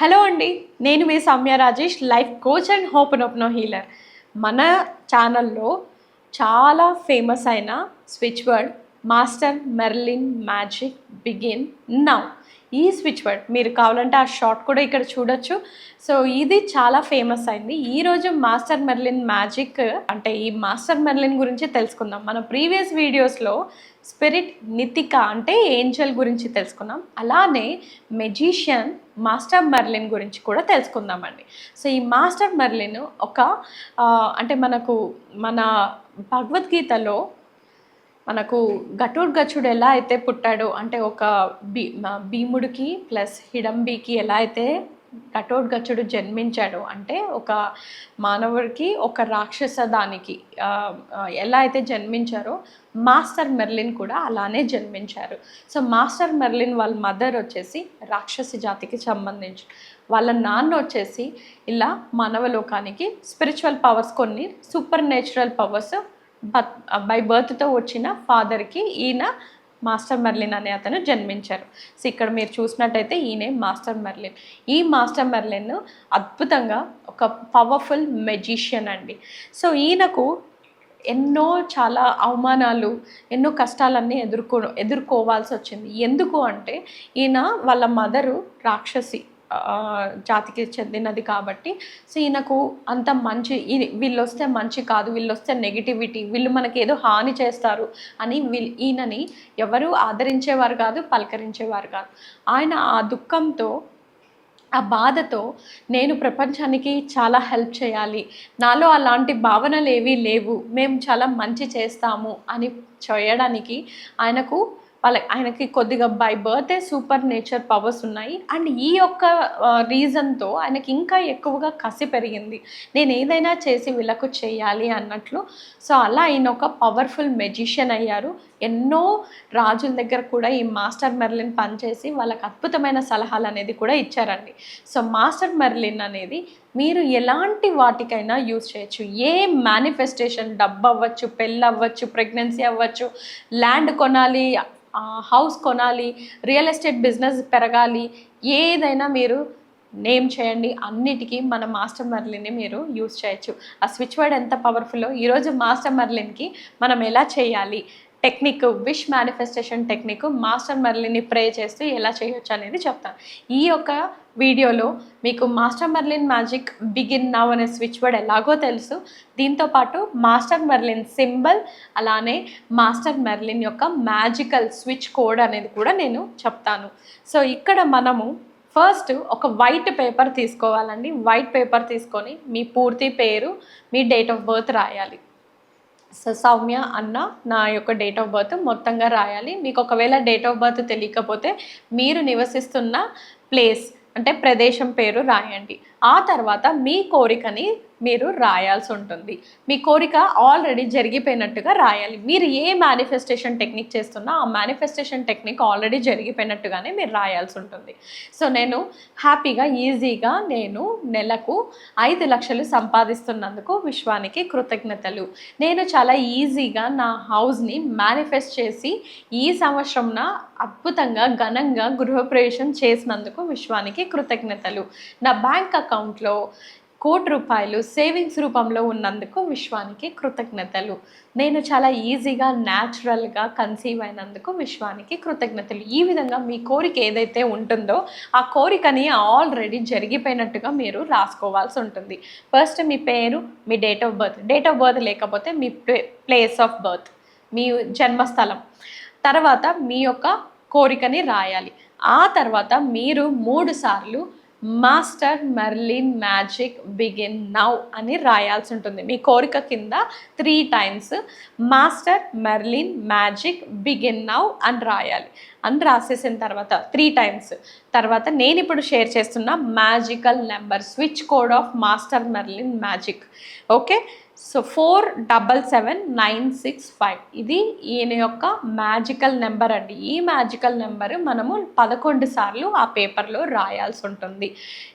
Hello అండి నేను మీ Soumya Rajesh life coach and ho'oponopono healer. మన ఛానల్లో చాలా ఫేమస్ అయిన switch word master Merlin magic begin now. ఈ స్విచ్ వర్డ్ మీరు కావాలంటే ఆ షార్ట్ కూడా ఇక్కడ చూడొచ్చు. సో ఇది చాలా ఫేమస్ అయింది. ఈరోజు మాస్టర్ మెర్లిన్ మ్యాజిక్ అంటే ఈ మాస్టర్ మెర్లిన్ గురించి తెలుసుకుందాం. మన ప్రీవియస్ వీడియోస్లో స్పిరిట్ నితిక అంటే ఏంజల్ గురించి తెలుసుకున్నాం. అలానే మెజీషియన్ మాస్టర్ మెర్లిన్ గురించి కూడా తెలుసుకుందామండి సో ఈ మాస్టర్ మెర్లిన్ ఒక అంటే మనకు మన భగవద్గీతలో మనకు ఘటోర్ఘచుడు ఎలా అయితే పుట్టాడో అంటే ఒక భీ భీముడికి ప్లస్ హిడంబికి ఎలా అయితే ఘటోడ్గచుడు జన్మించాడో అంటే ఒక మానవుడికి ఒక రాక్షస దానికి ఎలా అయితే జన్మించారో మాస్టర్ మెర్లిన్ కూడా అలానే జన్మించారు. సో మాస్టర్ మెర్లిన్ వాళ్ళ మదర్ వచ్చేసి రాక్షసి జాతికి సంబంధించి వాళ్ళ నాన్న వచ్చేసి ఇలా మానవలోకానికి స్పిరిచువల్ పవర్స్ కొన్ని సూపర్ నేచురల్ పవర్స్ బై బర్త్తో వచ్చిన ఫాదర్కి ఈయన మాస్టర్ మెర్లిన్ అనే అతను జన్మించారు. సో ఇక్కడ మీరు చూసినట్టయితే ఈయనే మాస్టర్ మెర్లిన్. ఈ మాస్టర్ మెర్లిన్ అద్భుతంగా ఒక పవర్ఫుల్ మెజిషియన్ అండి. సో ఈయనకు ఎన్నో చాలా అవమానాలు ఎన్నో కష్టాలన్నీ ఎదుర్కో ఎదుర్కోవాల్సి వచ్చింది. ఎందుకు అంటే ఈయన వాళ్ళ మదరు రాక్షసి. జాతికి చెందినది కాబట్టి. సో ఈయనకు అంత మంచి వీళ్ళు వస్తే మంచి కాదు వీళ్ళు వస్తే నెగిటివిటీ వీళ్ళు మనకి ఏదో హాని చేస్తారు అని ఈయనని ఎవరు ఆదరించేవారు కాదు పలకరించేవారు కాదు. ఆయన ఆ దుఃఖంతో ఆ బాధతో నేను ప్రపంచానికి చాలా హెల్ప్ చేయాలి. నాలో అలాంటి భావనలు ఏవీ లేవు. మేము చాలా మంచి చేస్తాము అని చేయడానికి ఆయనకు వాళ్ళ ఆయనకి కొద్దిగా by birthday super nature powers ఉన్నాయి. అండ్ ఈ యొక్క రీజన్తో ఆయనకి ఇంకా ఎక్కువగా కసి పెరిగింది. నేను ఏదైనా చేసి వీళ్ళకు చేయాలి అన్నట్లు. సో అలా ఆయన ఒక పవర్ఫుల్ మెజిషియన్ అయ్యారు. ఎన్నో రాజుల దగ్గర కూడా ఈ మాస్టర్ మెర్లిన్ పనిచేసి వాళ్ళకి అద్భుతమైన సలహాలు అనేది కూడా ఇచ్చారండి. సో మాస్టర్ మెర్లిన్ అనేది మీరు ఎలాంటి వాటికైనా యూజ్ చేయొచ్చు. ఏ మేనిఫెస్టేషన్ డబ్బు అవ్వచ్చు పెళ్ళి అవ్వచ్చు ప్రెగ్నెన్సీ అవ్వచ్చు ల్యాండ్ కొనాలి హౌస్ కొనాలి రియల్ ఎస్టేట్ బిజినెస్ పెరగాలి ఏదైనా మీరు నేమ్ చేయండి. అన్నిటికీ మన మాస్టర్ మర్లిన్ని మీరు యూజ్ చేయొచ్చు. ఆ స్విచ్ వర్డ్ ఎంత పవర్ఫుల్లో ఈరోజు మాస్టర్ మర్లిన్కి మనం ఎలా చేయాలి? Technique wish manifestation technique master మర్లిని pray చేస్తూ ఎలా చేయొచ్చు అనేది చెప్తాను. ఈ యొక్క వీడియోలో మీకు master Merlin magic begin now అనే స్విచ్ వర్డ్ ఎలాగో తెలుసు. దీంతో పాటు మాస్టర్ మెర్లిన్ సింబల్ అలానే మాస్టర్ మెర్లిన్ యొక్క మ్యాజికల్ స్విచ్ కోడ్ అనేది కూడా నేను చెప్తాను. సో ఇక్కడ మనము ఫస్ట్ ఒక వైట్ పేపర్ తీసుకోవాలండి. వైట్ పేపర్ తీసుకొని మీ పూర్తి పేరు మీ డేట్ ఆఫ్ బర్త్ రాయాలి. సౌమ్య అన్న నా యొక్క డేట్ ఆఫ్ బర్త్ మొత్తంగా రాయాలి. మీకు ఒకవేళ డేట్ ఆఫ్ బర్త్ తెలియకపోతే మీరు నివసిస్తున్న ప్లేస్ అంటే ప్రదేశం పేరు రాయండి. ఆ తర్వాత మీ కోరికని మీరు రాయాల్సి ఉంటుంది. మీ కోరిక ఆల్రెడీ జరిగిపోయినట్టుగా రాయాలి. మీరు ఏ మేనిఫెస్టేషన్ టెక్నిక్ చేస్తున్నా ఆ మేనిఫెస్టేషన్ టెక్నిక్ ఆల్రెడీ జరిగిపోయినట్టుగానే మీరు రాయాల్సి ఉంటుంది. సో నేను హ్యాపీగా ఈజీగా నేను నెలకు ఐదు లక్షలు సంపాదిస్తున్నందుకు విశ్వానికి కృతజ్ఞతలు. నేను చాలా ఈజీగా నా హౌస్ని మేనిఫెస్ట్ చేసి ఈ సంవత్సరంన అద్భుతంగా ఘనంగా గృహప్రవేశం చేసినందుకు విశ్వానికి కృతజ్ఞతలు. నా బ్యాంక్ అకౌంట్లో కోటి రూపాయలు సేవింగ్స్ రూపంలో ఉన్నందుకు విశ్వానికి కృతజ్ఞతలు. నేను చాలా ఈజీగా న్యాచురల్గా కన్సీవ్ అయినందుకు విశ్వానికి కృతజ్ఞతలు. ఈ విధంగా మీ కోరిక ఏదైతే ఉంటుందో ఆ కోరికని ఆల్రెడీ జరిగిపోయినట్టుగా మీరు రాసుకోవాల్సి ఉంటుంది. ఫస్ట్ మీ పేరు మీ date of birth. Date of birth లేకపోతే మీ ప్లేస్ ఆఫ్ బర్త్ మీ జన్మస్థలం. తర్వాత మీ యొక్క కోరికని రాయాలి. ఆ తర్వాత మీరు మూడు సార్లు master Merlin magic begin now అని రాయాల్సి ఉంటుంది. మీ కోరిక కింద three times master Merlin magic begin now అని రాయాలి. అని రాసేసిన తర్వాత త్రీ టైమ్స్ తర్వాత నేను ఇప్పుడు షేర్ చేస్తున్న magical number switch code of master Merlin magic okay so four double seven nine six five ఇది ఈయన యొక్క మ్యాజికల్ నెంబర్ అండి. ఈ మ్యాజికల్ నెంబర్ మనము పదకొండు సార్లు ఆ పేపర్లో రాయాల్సి ఉంటుంది.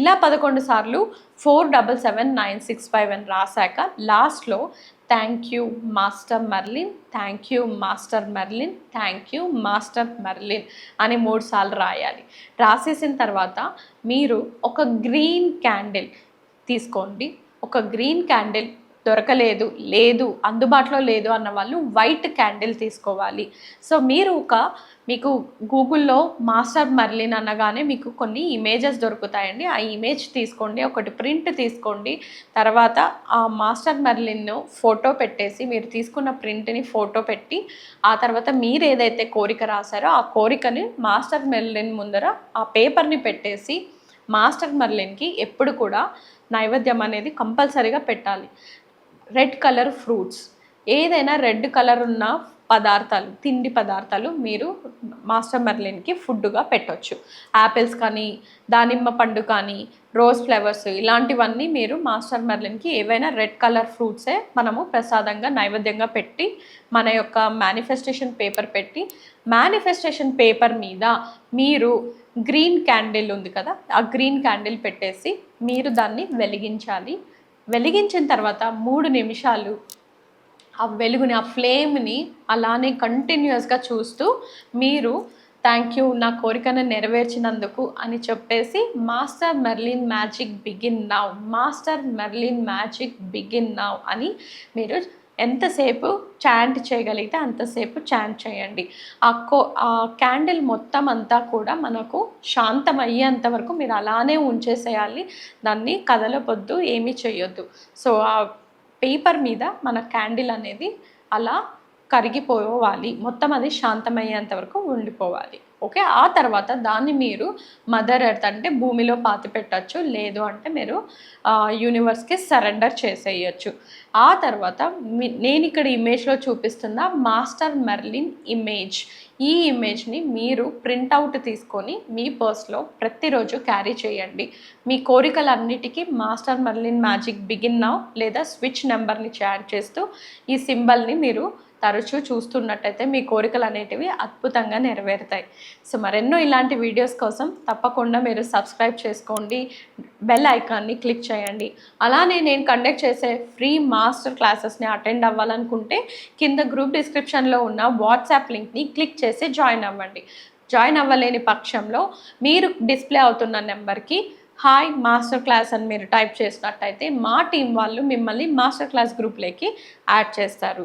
ఇలా పదకొండు సార్లు four double seven nine six five అని రాశాక లాస్ట్లో thank you master Merlin. Thank you master Merlin. Thank you master Merlin అని మూడు సార్లు రాయాలి. రాసేసిన తర్వాత మీరు ఒక గ్రీన్ క్యాండిల్ తీసుకోండి. ఒక గ్రీన్ క్యాండిల్ దొరకలేదు లేదు అందుబాటులో లేదు అన్న వాళ్ళు వైట్ క్యాండిల్ తీసుకోవాలి. సో మీరు ఒక మీకు గూగుల్లో మాస్టర్ మర్లిన్ అనగానే మీకు కొన్ని ఇమేజెస్ దొరుకుతాయండి. ఆ ఇమేజ్ తీసుకోండి ఒకటి ప్రింట్ తీసుకోండి. తర్వాత ఆ మాస్టర్ మర్లిన్ను ఫోటో పెట్టేసి మీరు తీసుకున్న ప్రింట్ని ఫోటో పెట్టి ఆ తర్వాత మీరు ఏదైతే కోరిక రాశారో ఆ కోరికని మాస్టర్ మెర్లిన్ ముందర ఆ పేపర్ని పెట్టేసి మాస్టర్ మర్లిన్కి ఎప్పుడు కూడా నైవేద్యం అనేది కంపల్సరీగా పెట్టాలి. Red colour fruits. ఏదైనా రెడ్ కలర్ ఉన్న పదార్థాలు తిండి పదార్థాలు మీరు మాస్టర్ మెర్లిన్కి ఫుడ్గా పెట్టవచ్చు యాపిల్స్ కానీ దానిమ్మ పండు కానీ రోజ్ ఫ్లవర్స్ ఇలాంటివన్నీ మీరు మాస్టర్ మెర్లిన్కి ఏవైనా రెడ్ కలర్ ఫ్రూట్సే మనము ప్రసాదంగా నైవేద్యంగా పెట్టి మన యొక్క మేనిఫెస్టేషన్ పేపర్ పెట్టి మేనిఫెస్టేషన్ పేపర్ మీద మీరు గ్రీన్ క్యాండిల్ ఉంది కదా ఆ గ్రీన్ క్యాండిల్ పెట్టేసి మీరు దాన్ని వెలిగించాలి. వెలిగించిన తర్వాత మూడు నిమిషాలు ఆ వెలుగుని ఆ ఫ్లేమ్ని అలానే కంటిన్యూస్గా చూస్తూ మీరు థ్యాంక్ యూ నా కోరికను నెరవేర్చినందుకు అని చెప్పేసి master Merlin magic begin now master Merlin magic begin now అని మీరు ఎంతసేపు చాంట్ చేయగలిగితే అంతసేపు చాంట్ చేయండి. ఆ కో ఆ క్యాండిల్ మొత్తం అంతా కూడా మనకు శాంతం అయ్యేంత వరకు మీరు అలానే ఉంచేసేయాలి. దాన్ని కదలపొద్దు ఏమీ చేయొద్దు సో ఆ పేపర్ మీద మన క్యాండిల్ అనేది అలా కరిగిపోవాలి. మొత్తం అది శాంతమయ్యేంత వరకు ఉండిపోవాలి. ఓకే? ఆ తర్వాత దాన్ని మీరు మదర్ ఎర్త్ అంటే భూమిలో పాతి పెట్టచ్చు. లేదు అంటే మీరు యూనివర్స్కి సరెండర్ చేసేయచ్చు. ఆ తర్వాత మీ- నేను ఇక్కడ ఇమేజ్లో చూపిస్తున్న మాస్టర్ మెర్లిన్ ఇమేజ్. ఈ ఇమేజ్ని మీరు ప్రింట్అవుట్ తీసుకొని మీ పర్స్లో ప్రతిరోజు క్యారీ చేయండి. మీ కోరికలన్నిటికీ master Merlin magic begin now లేదా స్విచ్ నెంబర్ని చాట్ చేస్తూ ఈ సింబల్ని మీరు తరచూ చూస్తున్నట్టయితే మీ కోరికలు అనేటివి అద్భుతంగా నెరవేరుతాయి. సో మరెన్నో ఇలాంటి వీడియోస్ కోసం తప్పకుండా మీరు సబ్స్క్రైబ్ చేసుకోండి బెల్ ఐకాన్ని క్లిక్ చేయండి. అలానే నేను కండక్ట్ చేసే ఫ్రీ మాస్టర్ క్లాసెస్ని అటెండ్ అవ్వాలనుకుంటే కింద గ్రూప్ డిస్క్రిప్షన్లో ఉన్న వాట్సాప్ లింక్ని క్లిక్ చేసి జాయిన్ అవ్వండి. జాయిన్ అవ్వలేని పక్షంలో మీరు డిస్ప్లే అవుతున్న నెంబర్కి హాయ్ మాస్టర్ క్లాస్ అని మీరు టైప్ చేసినట్టయితే మా టీం వాళ్ళు మిమ్మల్ని మాస్టర్ క్లాస్ గ్రూప్లోకి యాడ్ చేస్తారు.